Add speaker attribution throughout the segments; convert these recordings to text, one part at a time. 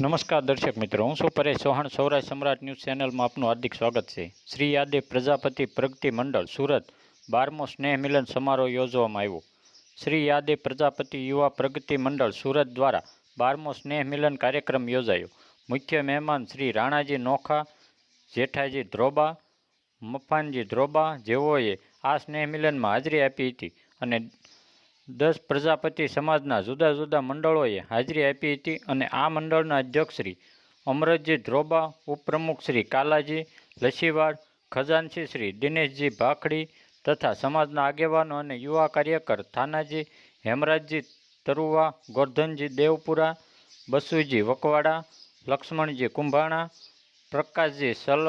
Speaker 1: નમસ્કાર દર્શક મિત્રો, હું છું પરેશ ચૌહાણ, સૌરાષ્ટ્ર સમ્રાટ ન્યૂઝ ચેનલમાં આપનું હાર્દિક સ્વાગત છે. શ્રી યાદે પ્રજાપતિ પ્રગતિ મંડળ, સુરત, બારમો સ્નેહ મિલન સમારોહ યોજવામાં આવ્યો. શ્રી યાદે પ્રજાપતિ યુવા પ્રગતિ મંડળ, સુરત દ્વારા બારમો સ્નેહ મિલન કાર્યક્રમ યોજાયો. મુખ્ય મહેમાન શ્રી રાણાજી નોખા, જેઠાજી ધ્રોબા, મફાનજી ધ્રોબા જેઓએ આ સ્નેહ મિલનમાં હાજરી આપી હતી અને દસ પ્રજાપતિ સમાજના જુદા જુદા મંડળોએ હાજરી આપી હતી અને આ મંડળના અધ્યક્ષ શ્રી અમરતજી ધ્રોબા, ઉપપ્રમુખ શ્રી કાલાજી લસીવાડ ખજાનસી શ્રી દિનેશજી ભાખડી તથા સમાજના આગેવાનો અને યુવા કાર્યકર થાનાજી હેમરાજજી તરુવા, ગોરધનજી દેવપુરા, બસુજી વકવાડા, લક્ષ્મણજી કુંભાણા, પ્રકાશજી સલ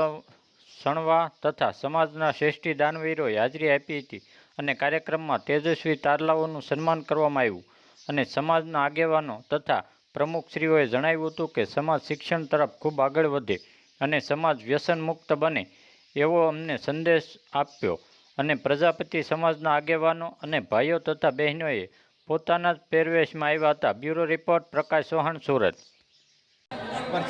Speaker 1: સણવા તથા સમાજના શ્રેષ્ઠી દાનવીરોએ હાજરી આપી હતી. અને કાર્યક્રમમાં તેજસ્વી તારલાઓનું સન્માન કરવામાં આવ્યું. અને સમાજના આગેવાનો તથા પ્રમુખશ્રીઓએ જણાવ્યું હતું કે સમાજ શિક્ષણ તરફ ખૂબ આગળ વધે અને સમાજ વ્યસન મુક્ત બને એવો અમને સંદેશ આપ્યો. અને પ્રજાપતિ સમાજના આગેવાનો અને ભાઈઓ તથા બહેનોએ પોતાના જ પહેરવેશમાં આવ્યા હતા. Bureau report, Prakash Chauhan, Surat.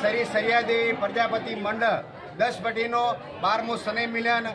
Speaker 2: સરી સરિયાદેવી પ્રજાપતિ મંડળ દસ પટીનો બારમું શનિ મિલન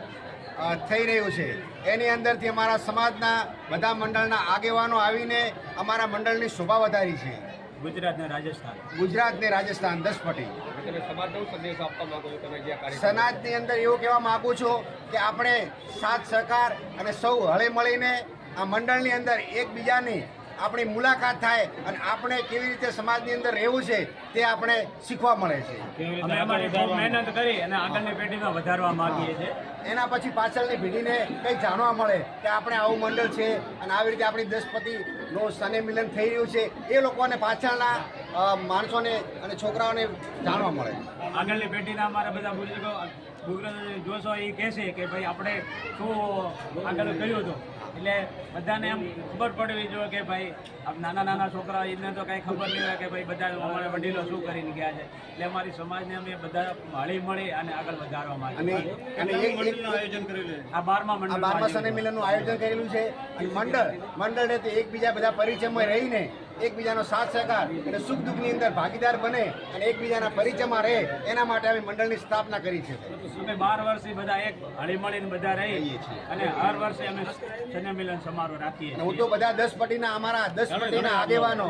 Speaker 2: થઈ રહ્યું છે. એની અંદરથી અમારા સમાજના બધા મંડળના આગેવાનો આવીને અમારા મંડળની શોભા વધારી છે.
Speaker 3: ગુજરાત ને રાજસ્થાન.
Speaker 2: ગુજરાત ને રાજસ્થાન દસ પટી
Speaker 4: તમે સમાજનો સંદેશ આપવા માંગો છો તમે જે આ કાર્ય
Speaker 2: સમાજની અંદર એવું કહેવા માગું છું કે આપણે સાથ સહકાર અને સૌ હળે મળીને આ મંડળની અંદર એકબીજાની આપણી મુલાકાત થાય અને આપણે કેવી રીતે સમાજની અંદર રહેવું છે તે આપણે શીખવા મળે છે.
Speaker 3: અમે અમારી ખૂબ મહેનત કરી અને આગળની પેઢીમાં વધારવા માંગીએ છીએ.
Speaker 2: એના પછી પાછળની પેઢીને કંઈક જાણવા મળે કે આપણે આવું મંડળ છે અને આવી રીતે આપણી દસપતિનું સને મિલન થઈ રહ્યું છે એ લોકોને પાછળના માણસોને અને છોકરાઓને જાણવા મળે.
Speaker 3: આગળની પેઢીના અમારા બધા બુજુર્ગો બુજુર્ગો જોશો એ કહેશે કે ભાઈ આપણે શું આગળ કર્યું હતું? એટલે બધાને એમ ખબર પડવી જોઈએ કે ભાઈ આમ નાના નાના છોકરા એને તો કાંઈ ખબર નહીં હોય કે ભાઈ બધા અમારા વડીલો શું કરીને ગયા છે. એટલે અમારી સમાજને અમે બધા હળી મળી અને આગળ વધારવા માંગીએ.
Speaker 2: અને એક એક
Speaker 3: આયોજન કરેલું આ બારમા મંડળ
Speaker 2: બારમા મિલનનું આયોજન કરેલું છે. અને મંડળ મંડળે તે એકબીજા બધા પરિચયમાં રહીને એકબીજાનો સાથ સહકાર અને સુખ દુઃખની અંદર ભાગીદાર બને અને એકબીજાના પરિચયમાં રહે એના માટે અમે મંડળની સ્થાપના કરી છે.
Speaker 3: અમે બાર વર્ષથી બધા એક હળીમળીને બધા રહીએ છીએ અને હર વર્ષે અમે સ્નેહ મિલન સમારોહ રાખીએ
Speaker 2: હું તો બધા દસ પટીના અમારા દસ પટીના આગેવાનો